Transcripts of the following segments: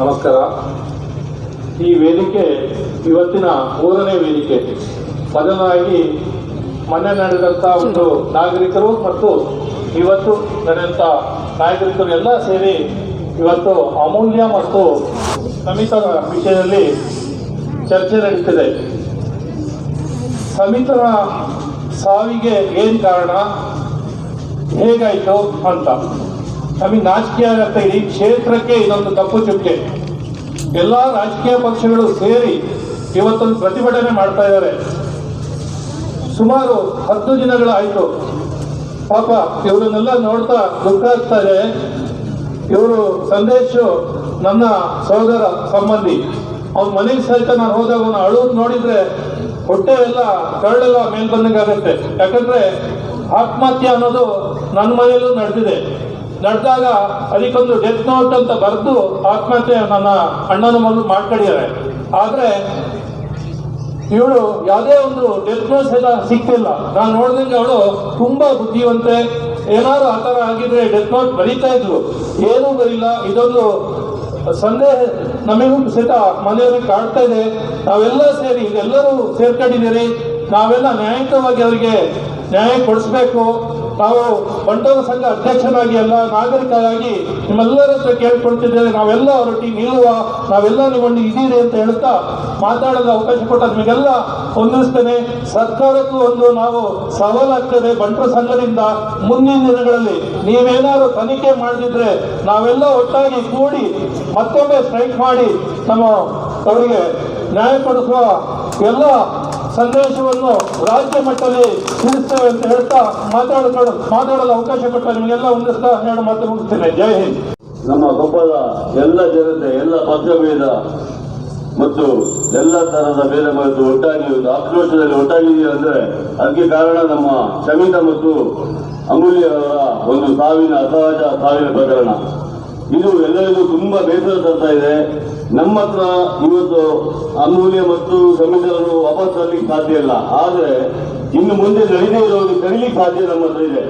ನಮಸ್ಕಾರ. ಈ ವೇದಿಕೆ ಇವತ್ತಿನ ಮೂರನೇ ವೇದಿಕೆ. ಮೊದಲಾಗಿ ಮೊನ್ನೆ ನಡೆದಂಥ ಒಂದು ನಾಗರಿಕರು ಮತ್ತು ಇವತ್ತು ನಡೆದಂಥ ನಾಗರಿಕರು ಎಲ್ಲ ಸೇರಿ ಇವತ್ತು ಅಮೂಲ್ಯ ಮತ್ತು ಸಮಿತರ ವಿಷಯದಲ್ಲಿ ಚರ್ಚೆ ನಡೀತಿದೆ ಸಮಿತರ ಸಾವಿಗೆ ಏನು ಕಾರಣ? ಹೇಗಾಯಿತು ಅಂತ. ನಮಗೆ ನಾಚಿಕೆ ಆಗತ್ತೆ ಇಡೀ ಕ್ಷೇತ್ರಕ್ಕೆ ಇದೊಂದು ಕಪ್ಪು ಚುಕ್ಕೆ. ಎಲ್ಲ ರಾಜಕೀಯ ಪಕ್ಷಗಳು ಸೇರಿ ಇವತ್ತೊಂದು ಪ್ರತಿಭಟನೆ ಮಾಡ್ತಾ ಇದ್ದಾರೆ. ಸುಮಾರು ಹತ್ತು ದಿನಗಳಾಯಿತು ಪಾಪ, ಇವರನ್ನೆಲ್ಲ ನೋಡ್ತಾ ದುಃಖ ಆಗ್ತಾ ಇದೆ. ಇವರು ಸಂದೇಶ, ನನ್ನ ಸಹೋದರ ಸಂಬಂಧಿ. ಅವ್ನ ಮನೆಗೆ ಸಹಿತ ನಾನು ಹೋದಾಗ ಅವನು ಅಳುವುದು ನೋಡಿದ್ರೆ ಹೊಟ್ಟೆ ಎಲ್ಲ ಕರಳೆಲ್ಲ ಮೇಲ್ಬಂದಂಗಾಗತ್ತೆ. ಯಾಕಂದ್ರೆ ಆತ್ಮಹತ್ಯೆ ಅನ್ನೋದು ನನ್ನ ಮನೆಯಲ್ಲೂ ನಡೆದಿದೆ. ನಡೆದಾಗ ಅದಕ್ಕೊಂದು ಡೆತ್ ನೋಟ್ ಅಂತ ಬರೆದು ಆತ್ಮಹತ್ಯೆ ನನ್ನ ಅಣ್ಣನ ಮಗಳು ಮಾಡ್ಕೊಂಡಿದ್ದಾರೆ. ಆದ್ರೆ ಇವಳು ಯಾವುದೇ ಒಂದು ಡೆತ್ ನೋಟ್ ಎಲ್ಲ ಸಿಕ್ತಿಲ್ಲ. ನಾನು ನೋಡಿದಂಗೆ ಅವಳು ತುಂಬಾ ಬುದ್ಧಿವಂತೆ. ಏನಾದ್ರು ಆ ಥರ ಆಗಿದ್ರೆ ಡೆತ್ ನೋಟ್ ಬರೀತಾ ಇದ್ಲು. ಏನೂ ಬರಿಲ್ಲ. ಇದೊಂದು ಸಂದೇಹ ನಮಗೂ ಸಹಿತ ಮನೆಯವ್ರಿಗೆ ಕಾಡ್ತಾ ಇದೆ. ನಾವೆಲ್ಲ ಸೇರಿ, ಎಲ್ಲರೂ ಸೇರ್ಕೊಂಡಿದ್ದೀರಿ. ನಾವೆಲ್ಲ ನ್ಯಾಯಿಕವಾಗಿ ಅವರಿಗೆ ನ್ಯಾಯ ಕೊಡಿಸ್ಬೇಕು. ನಾವು ಬಂಟರ ಸಂಘ ಅಧ್ಯಕ್ಷನಾಗಿ ಎಲ್ಲ ನಾಗರಿಕರಾಗಿ ನಿಮ್ಮೆಲ್ಲರ ಹತ್ರ ಕೇಳ್ಕೊಳ್ತಿದ್ದೇವೆ. ನಾವೆಲ್ಲ ಅವರೊಟ್ಟಿಗೆ ನಿಲ್ಲುವ, ನಾವೆಲ್ಲ ನಿಮ್ಮೊಂದು ಇದ್ದೀರಿ ಅಂತ ಹೇಳ್ತಾ ಮಾತಾಡಲು ಅವಕಾಶ ಕೊಟ್ಟ ನಿಮಗೆಲ್ಲ ಹೊಂದಿಸ್ತೇನೆ ಸರ್ಕಾರಕ್ಕೂ ಒಂದು ನಾವು ಸವಾಲಾಗ್ತದೆ ಬಂಟರ ಸಂಘದಿಂದ ಮುಂದಿನ ದಿನಗಳಲ್ಲಿ. ನೀವೇನಾದ್ರು ತನಿಖೆ ಮಾಡದಿದ್ರೆ ನಾವೆಲ್ಲ ಒಟ್ಟಾಗಿ ಕೂಡಿ ಮತ್ತೊಮ್ಮೆ ಸ್ಟ್ರೈಕ್ ಮಾಡಿ ನಮ್ಮ ಅವರಿಗೆ ನ್ಯಾಯ ಕೊಡಿಸುವ ಎಲ್ಲ ಸಂದೇಶವನ್ನು ರಾಜ್ಯ ಮಟ್ಟದಲ್ಲಿ ತಿಳಿಸ್ತೇವೆ ಅಂತ ಹೇಳ್ತಾ ಮಾತಾಡಲು ಮಾತಾಡಲು ಅವಕಾಶ ಕೊಟ್ಟ ನಿಮಗೆಲ್ಲ ಒಂದಿಸ್ತಾ ಹೇಳಿ ಮಾತು ಮುಗಿಸ್ತೇನೆ ಜೈ ಹಿಂದ್. ನಮ್ಮ ಕೊಪ್ಪದ ಎಲ್ಲ ಜನತೆ, ಎಲ್ಲ ಪಕ್ಷಭೇದ ಮತ್ತು ಎಲ್ಲ ತರಹದ ಭೇದ ಮತ್ತು ಒಟ್ಟಾಗಿ ಒಂದು ಆಕ್ರೋಶದಲ್ಲಿ ಒಟ್ಟಾಗಿದೆ ಅಂದ್ರೆ ಅದಕ್ಕೆ ಕಾರಣ ನಮ್ಮ ಸಮಿತ ಮತ್ತು ಅಮೂಲ್ಯ ಅವರ ಒಂದು ಸಾವಿನ ಅಸಹಜ ಸಾವಿನ ಪ್ರಕರಣ. ಇದು ಎಲ್ಲರಿಗೂ ತುಂಬಾ ಬೇಸರ ತರ್ತಾ ಇದೆ. ನಮ್ಮ ಹತ್ರ ಇವತ್ತು ಅಮೂಲ್ಯ ಮತ್ತು ಶಮಿತರನ್ನು ವಾಪಸ್ ತರಲಿಕ್ಕೆ ಸಾಧ್ಯ ಇಲ್ಲ. ಆದ್ರೆ ಇನ್ನು ಮುಂದೆ ನಡೆದೇ ಇರೋದು ಕರೀಲಿಕ್ಕೆ ಸಾಧ್ಯ ನಮ್ಮ ಹತ್ರ ಇದೆ.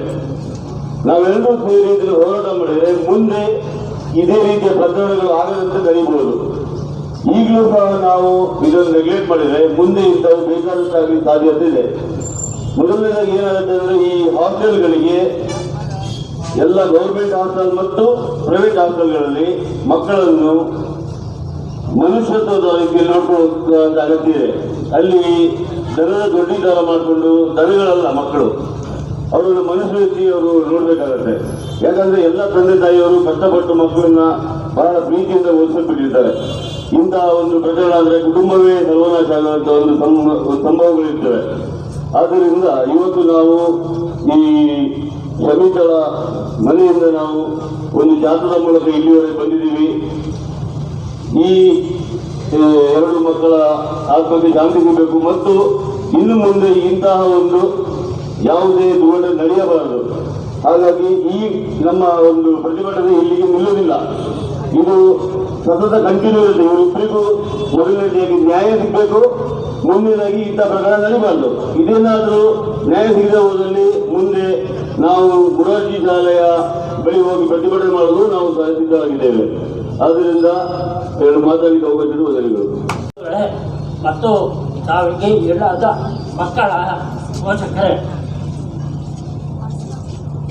ನಾವೆಲ್ಲರೂ ಸೇರಿ ಇದನ್ನು ಹೋರಾಟ ಮಾಡಿದ್ರೆ ಮುಂದೆ ಇದೇ ರೀತಿಯ ಪ್ರಕರಣಗಳು ಆಗದಂತೆ ಕರೀಬಹುದು ಈಗಲೂ ಸಹ ನಾವು ಇದನ್ನು ನೆಗ್ಲೆಕ್ಟ್ ಮಾಡಿದ್ರೆ ಮುಂದೆ ಇಂಥವು ಬೇಕಾದಷ್ಟಾಗಿ ಸಾಧ್ಯತೆ ಇದೆ. ಮೊದಲನೇದಾಗಿ ಏನಾಗುತ್ತೆ ಅಂದ್ರೆ ಈ ಹಾಸ್ಟೆಲ್ಗಳಿಗೆ ಎಲ್ಲ ಗೌರ್ಮೆಂಟ್ ಹಾಸ್ಟೆಲ್ ಮತ್ತು ಪ್ರೈವೇಟ್ ಹಾಸ್ಟೆಲ್ಗಳಲ್ಲಿ ಮಕ್ಕಳನ್ನು ಮನುಷ್ಯತ್ವದ ನೋಡ್ಕೊಳ್ಳುವಂತ ಅಗತ್ಯ ಇದೆ. ಅಲ್ಲಿ ದನದ ದೊಡ್ಡಿದಾರ ಮಾಡಿಕೊಂಡು ದನಗಳಲ್ಲ ಮಕ್ಕಳು. ಅವರನ್ನು ಮನುಷ್ಯ ರೀತಿ ಅವರು ನೋಡ್ಬೇಕಾಗತ್ತೆ. ಯಾಕಂದ್ರೆ ಎಲ್ಲ ತಂದೆ ತಾಯಿಯವರು ಕಷ್ಟಪಟ್ಟು ಮಕ್ಕಳನ್ನ ಬಹಳ ಪ್ರೀತಿಯಿಂದ ಓದಿಸ್ಬಿಟ್ಟಿರ್ತಾರೆ. ಇಂತಹ ಒಂದು ಪ್ರಕರಣ ಆದ್ರೆ ಕುಟುಂಬವೇ ಸರ್ವನಾಶ ಸಂಭ- ಒಂದು ಸಂಭವಗಳಿರ್ತವೆ. ಆದ್ದರಿಂದ ಇವತ್ತು ನಾವು ಈ ಶ್ರಮಿಕರ ಮನೆಯಿಂದ ನಾವು ಒಂದು ಜಾತದ ಮೂಲಕ ಇಲ್ಲಿವರೆಗೆ ಬಂದಿದ್ದೀವಿ. ಈ ಎರಡು ಮಕ್ಕಳ ಆತ್ಮಕ್ಕೆ ಶಾಂತಿ ಸಿಗಬೇಕು ಮತ್ತು ಇನ್ನು ಮುಂದೆ ಇಂತಹ ಒಂದು ಯಾವುದೇ ದುರ್ಘಟನೆ ನಡೆಯಬಾರದು. ಹಾಗಾಗಿ ಈ ನಮ್ಮ ಒಂದು ಪ್ರತಿಭಟನೆ ಇಲ್ಲಿಗೆ ನಿಲ್ಲುವುದಿಲ್ಲ. ಇದು ಸತತ ಕಂಟಿನ್ಯೂ ಇರುತ್ತೆ. ಇವರಿಬ್ಬರಿಗೂ ಮೊದಲನೇದಾಗಿ ನ್ಯಾಯ ಸಿಗಬೇಕು ಮುಂದಿನಾಗಿ ಇಂಥ ಪ್ರಕರಣ ನಡೀಬಾರ್ದು. ಇದೇನಾದರೂ ನ್ಯಾಯ ಸಿಗದ ಹೋದಲ್ಲಿ ನಾವು ಮುರಾರ್ಜಿ ಶಾಲೆಯ ಬಳಿ ಹೋಗಿ ಪ್ರತಿಭಟನೆ ಮಾಡಲು ನಾವು ಸಿದ್ಧವಾಗಿದ್ದೇವೆ ಆದ್ದರಿಂದ ಎರಡು ಮಾತಾಡಲಿಕ್ಕೆ ಅವಕಾಶ ಬದಲಿಗಳು ಗಳೇ ಮತ್ತು ಸಾವಿಗೆ ಇಲ್ಲದ ಮಕ್ಕಳ ಪೋಷಕರೇ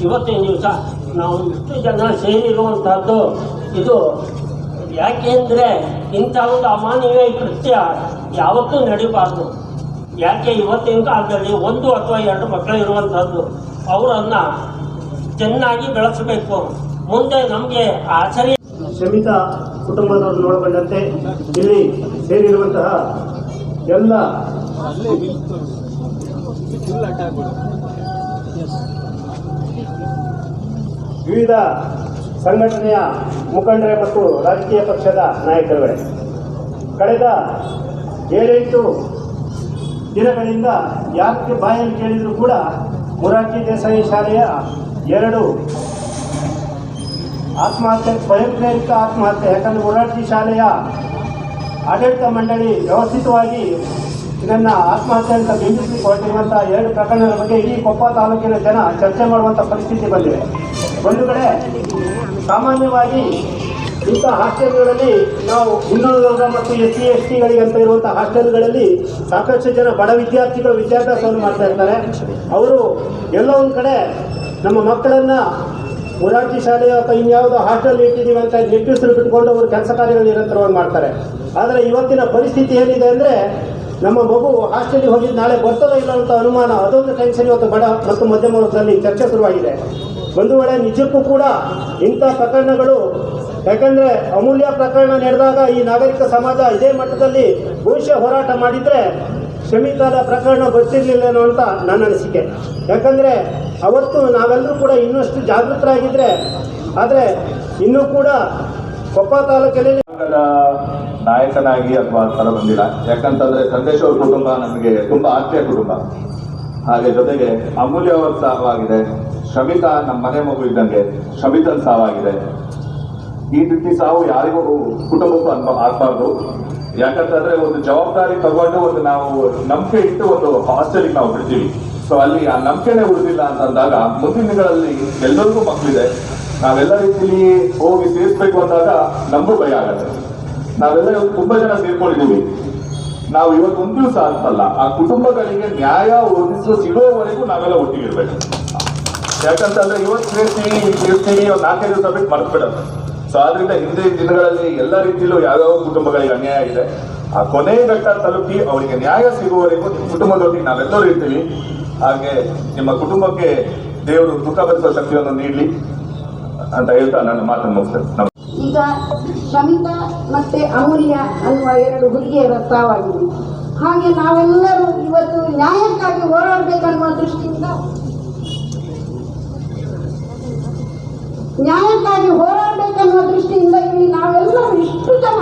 ಇವತ್ತಿನ ದಿವಸ ನಾವು ಇಷ್ಟು ಜನ ಸೇರಿರುವಂತಹದ್ದು, ಇದು ಯಾಕೆಂದರೆ ಇಂಥ ಒಂದು ಅಮಾನವೀಯ ಕೃತ್ಯ ಯಾವತ್ತೂ ನಡೀಬಾರ್ದು. ಯಾಕೆ ಇವತ್ತಿನ ಕಾಲದಲ್ಲಿ ಒಂದು ಅಥವಾ ಎರಡು ಮಕ್ಕಳು ಇರುವಂಥದ್ದು ಅವರನ್ನು ಚೆನ್ನಾಗಿ ಬೆಳೆಸಬೇಕು. ಮುಂದೆ ನಮಗೆ ಆಚರಣೆ ಶ್ರಮಿತ ಕುಟುಂಬದವರು ನೋಡಿಕೊಂಡಂತೆ, ಇಲ್ಲಿ ಸೇರಿರುವಂತಹ ಎಲ್ಲ ವಿವಿಧ ಸಂಘಟನೆಯ ಮುಖಂಡರೇ ಮತ್ತು ರಾಜಕೀಯ ಪಕ್ಷದ ನಾಯಕರುಗಳೇ, ಕಳೆದ ಏಳೆಂಟು ದಿನಗಳಿಂದ ಯಾಕೆ ಬಾಯಲ್ಲಿ ಕೇಳಿದರೂ ಕೂಡ ಮೊರಾರ್ಜಿ ದೇಸಾಯಿ ಶಾಲೆಯ ಎರಡು ಆತ್ಮಹತ್ಯೆ ಸ್ವಯಂ ಪ್ರೇರಿತ ಆತ್ಮಹತ್ಯೆ. ಯಾಕಂದ್ರೆ ಮೊರಾರ್ಜಿ ಶಾಲೆಯ ಆಡಳಿತ ಮಂಡಳಿ ವ್ಯವಸ್ಥಿತವಾಗಿ ಇದನ್ನ ಆತ್ಮಹತ್ಯೆ ಅಂತ ಬಿಂಬಿಸಲಿಕ್ಕೆ ಹೊರಟಿರುವಂಥ ಎರಡು ಪ್ರಕರಣಗಳ ಬಗ್ಗೆ ಇಡೀ ಕೊಪ್ಪ ತಾಲೂಕಿನ ಜನ ಚರ್ಚೆ ಮಾಡುವಂಥ ಪರಿಸ್ಥಿತಿ ಬಂದಿದೆ. ಒಂದು ಕಡೆ ಸಾಮಾನ್ಯವಾಗಿ ಇಂಥ ಹಾಸ್ಟೆಲ್ಗಳಲ್ಲಿ ನಾವು ಹಿಂದುಳಿದ ಮತ್ತು ಎಸ್ ಸಿ ಎಸ್ ಟಿಗಳಿಗೆ ಅಂತ ಇರುವಂಥ ಹಾಸ್ಟೆಲ್ಗಳಲ್ಲಿ ಸಾಕಷ್ಟು ಜನ ಬಡ ವಿದ್ಯಾರ್ಥಿಗಳು ವಿದ್ಯಾಭ್ಯಾಸವನ್ನು ಮಾಡ್ತಾ ಇರ್ತಾರೆ. ಅವರು ಎಲ್ಲೋ ಒಂದು ಕಡೆ ನಮ್ಮ ಮಕ್ಕಳನ್ನ ಮೊರಾರ್ಜಿ ಶಾಲೆ ಅಥವಾ ಇನ್ಯಾವುದೋ ಹಾಸ್ಟೆಲ್ ಇಟ್ಟಿದ್ದೀವಿ ಅಂತ ನಿಟ್ಟುಸಿರು ಬಿಟ್ಕೊಂಡು ಅವರು ಕೆಲಸ ಕಾರ್ಯಗಳು ನಿರಂತರವಾಗಿ ಮಾಡ್ತಾರೆ. ಆದರೆ ಇವತ್ತಿನ ಪರಿಸ್ಥಿತಿ ಏನಿದೆ ಅಂದರೆ ನಮ್ಮ ಮಗು ಹಾಸ್ಟೆಲ್ಗೆ ಹೋಗಿದ್ದು ನಾಳೆ ಬರ್ತದೋ ಇಲ್ಲ ಅಂತ ಅನುಮಾನ, ಅದೊಂದು ಟೆನ್ಷನ್ ಇವತ್ತು ಬಡ ಮತ್ತು ಮಧ್ಯಮ ವರ್ಗದಲ್ಲಿ ಚರ್ಚೆ ಶುರುವಾಗಿದೆ. ಒಂದು ವೇಳೆ ನಿಜಕ್ಕೂ ಕೂಡ ಇಂಥ ಪ್ರಕರಣಗಳು ಯಾಕಂದ್ರೆ ಅಮೂಲ್ಯ ಪ್ರಕರಣ ನಡೆದಾಗ ಈ ನಾಗರಿಕ ಸಮಾಜ ಇದೇ ಮಟ್ಟದಲ್ಲಿ ಬಹುಶಃ ಹೋರಾಟ ಮಾಡಿದ್ರೆ ಶಮಿತಾದ ಪ್ರಕರಣ ಬರ್ತಿರ್ಲಿಲ್ಲೇನೋ ಅಂತ ನನ್ನ ಅನಿಸಿಕೆ. ಯಾಕಂದ್ರೆ ಅವತ್ತು ನಾವೆಲ್ಲರೂ ಕೂಡ ಇನ್ನಷ್ಟು ಜಾಗೃತರಾಗಿದ್ರೆ, ಆದರೆ ಇನ್ನೂ ಕೂಡ ಕೊಪ್ಪ ತಾಲೂಕಿನಲ್ಲಿ ನಾಯಕನಾಗಿ ಅಥವಾ ತರ ಬಂದಿಲ್ಲ. ಯಾಕಂತಂದ್ರೆ ಸಂದೇಶ್ ಅವ್ರ ಕುಟುಂಬ ನಮಗೆ ತುಂಬಾ ಆತ್ಮೀಯ ಕುಟುಂಬ. ಹಾಗೆ ಜೊತೆಗೆ ಅಮೂಲ್ಯ ಅವರ ಸಾವಾಗಿದೆ. ನಮ್ಮ ಮನೆ ಮಗು ಇದ್ದಂಗೆ ಶಮಿತನ್ ಸಾವಾಗಿದೆ. ಈ ರೀತಿ ಸಾವು ಯಾರಿಗೂ ಕುಟುಂಬಕ್ಕೂ ಅನ್ಬ ಆಗ್ಬಾರ್ದು. ಯಾಕಂತಂದ್ರೆ ಒಂದು ಜವಾಬ್ದಾರಿ ತಗೊಂಡು ಒಂದು ನಾವು ನಂಬಿಕೆ ಇಟ್ಟು ಒಂದು ಹಾಸ್ಟೆಲ್ಗೆ ನಾವು ಬಿಡ್ತೀವಿ. ಸೊ ಅಲ್ಲಿ ಆ ನಂಬಿಕೆನೇ ಉಳಿದಿಲ್ಲ ಅಂತಂದಾಗ ಮುಂದಿನ ದಿನಗಳಲ್ಲಿ ಎಲ್ಲರಿಗೂ ಮಕ್ಕಳಿದೆ. ನಾವೆಲ್ಲ ರೀತಿಲಿ ಹೋಗಿ ಸೇರಿಸ್ಬೇಕು ಅಂದಾಗ ನಮಗೂ ಭಯ ಆಗತ್ತೆ. ನಾವೆಲ್ಲ ತುಂಬಾ ಜನ ಸೇರ್ಕೊಂಡಿದ್ದೀವಿ. ನಾವು ಇವತ್ತು ಒಂದು ದಿವಸ ಅಂತಲ್ಲ, ಆ ಕುಟುಂಬಗಳಿಗೆ ನ್ಯಾಯ ಒದಗಿಸೋ ಸಿಗೋವರೆಗೂ ನಾವೆಲ್ಲ ಒಟ್ಟಿಗಿರ್ಬೇಕು ಯಾಕಂತಂದ್ರೆ ಇವತ್ತು ಸೇರ್ತೀವಿ ಸೇರ್ತೀನಿ, ಒಂದು ನಾಲ್ಕೈದು ದಿವಸ ಬಿಟ್ಟು ಮರ್ತ್ಬಿಡತ್ತೆ ಸೊ ಆದ್ರಿಂದ ಹಿಂದೆ ದಿನಗಳಲ್ಲಿ ಎಲ್ಲ ರೀತಿಯಲ್ಲೂ ಯಾವ್ಯಾವ ಕುಟುಂಬಗಳಿಗೆ ಅನ್ಯಾಯ ಇದೆ ಆ ಕೊನೆ ಘಟ್ಟ ತಲುಪಿ ಅವರಿಗೆ ನ್ಯಾಯ ಸಿಗುವವರೆಗೂ ನಿಮ್ಮ ಕುಟುಂಬದೊಟ್ಟಿಗೆ ನಾವೆಲ್ಲರೂ ಇರ್ತೀವಿ. ಹಾಗೆ ನಿಮ್ಮ ಕುಟುಂಬಕ್ಕೆ ದೇವರು ದುಃಖ ಭರಿಸುವ ಶಕ್ತಿಯನ್ನು ನೀಡಲಿ ಅಂತ ಹೇಳ್ತಾ ನನ್ನ ಮಾತನ್ನು ಮುಗಿಸ್ತೇನೆ. ಈಗ ಶಮಿತಾ ಮತ್ತೆ ಅಮೂಲ್ಯ ಅನ್ನುವ ಎರಡು ಹುಡುಗಿಯರ ಸಾವಾಗಿದೆ ಹಾಗೆ ನಾವೆಲ್ಲರೂ ಇವತ್ತು ನ್ಯಾಯಕ್ಕಾಗಿ ಹೋರಾಡಬೇಕನ್ನುವ ದೃಷ್ಟಿಯಿಂದ ನ್ಯಾಯಕ್ಕಾಗಿ ಹೋರಾಡಬೇಕನ್ನೋ ದೃಷ್ಟಿಯಿಂದ ಇಲ್ಲಿ ನಾವೆಲ್ಲರೂ ಇಷ್ಟು ಜನ